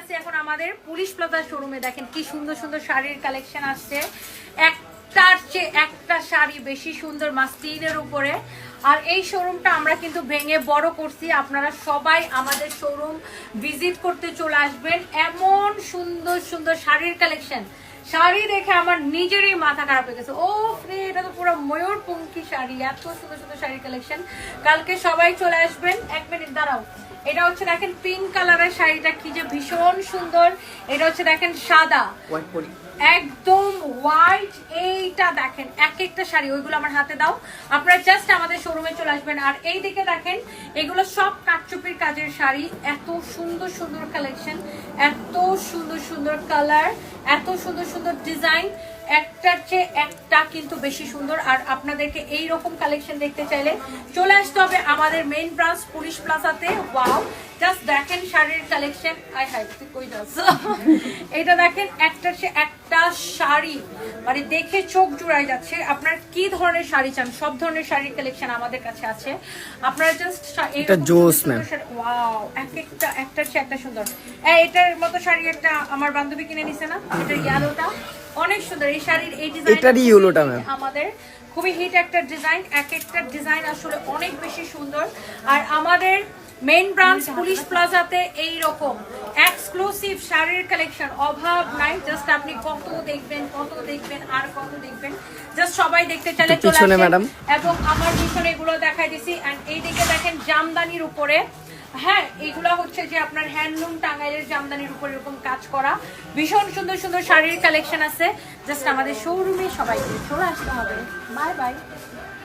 আছি এখন আমাদের পুলিশ প্লাজা শোরুমে দেখেন কি সুন্দর সুন্দর শাড়ির কালেকশন আসছে। একটার চেয়ে একটা শাড়ি বেশি সুন্দর মাস্তিনের উপরে। আর এই শোরুমটা আমরা কিন্তু ভেঙে বড় করছি। আপনারা সবাই আমাদের শোরুম ভিজিট করতে চলে আসবেন। এমন সুন্দর সুন্দর শাড়ির কালেকশন শাড়ি দেখে আমার নিজেরই মাথা খারাপ হয়ে গেছে। ও ফ্রি এটা তো পুরো ময়ূর পঙ্কি শাড়ি। এত সুন্দর সুন্দর শাড়ির কালেকশন কালকে সবাই চলে আসবেন। এক মিনিট দাঁড়াও। এটা হচ্ছে দেখেন পিঙ্ক কালারের শাড়িটা কি যে ভীষণ সুন্দর। এটা হচ্ছে দেখেন সাদা। একদম হোয়াইট এইটা দেখেন এক একটা শাড়ি ওইগুলো আমার হাতে দাও। আপনারা জাস্ট আমাদের শোরুমে চলে আসবেন। আর এই দিকে দেখেন এগুলো সব কাটচুপির কাজের শাড়ি। এত সুন্দর সুন্দর কালেকশন এত সুন্দর সুন্দর কালার এত সুন্দর সুন্দর ডিজাইন একটার চেয়ে একটা কিন্তু বেশি সুন্দর। আর আপনাদেরকে এই রকম কালেকশন দেখতে চাইলে চলে আসতে হবে আমাদের মেইন ব্রাঞ্চ পুলিশ প্লাজাতে ওয়াও জাস্ট দেখেন শাড়ির কালেকশন আই হাই তুই কই যাস এটা দেখেন একটার চেয়ে একটা শাড়ি। মানে দেখে চোখ জুড়াই যাচ্ছে। আপনার কি ধরনের শাড়ি চান? সব ধরনের শাড়ির কালেকশন আমাদের কাছে আছে। আপনারা জাস্ট এটা জোস, ma'am। ওয়াও এক একটা একটার চেয়ে একটা সুন্দর। এটার মতো শাড়ি একটা আমার বান্ধবী কিনে নিছে না? এটা ইয়ালোটা অনেক সুন্দর। এই শাড়ির এই ডিজাইন এটারই yellowটা, ma'am। আমাদের। খুবই হিট একটা ডিজাইন এক একটা ডিজাইন আসলে অনেক বেশি সুন্দর। আর আমাদের মেইন ব্রাঞ্চ পুলিশ প্লাজাতে এই রকম এক্সক্লুসিভ শাড়ির কালেকশন অভাব নাই। জাস্ট আপনি কত দেখবেন কত দেখবেন আর কত দেখবেন। জাস্ট সবাই দেখতে চাইলে চলে আসেন। এবং আমার পিছনে এগুলো দেখাই দিছি। এন্ড এইদিকে দেখেন জামদানির উপরে। হ্যাঁ এগুলো হচ্ছে যে আপনার হ্যান্ডলুম টাঙ্গাইলের জামদানির উপর এরকম কাজ করা। ভীষণ সুন্দর সুন্দর শাড়ির কালেকশন আছে। জাস্ট আমাদের শোরুমে সবাইকে চলে আসতে হবে। Bye bye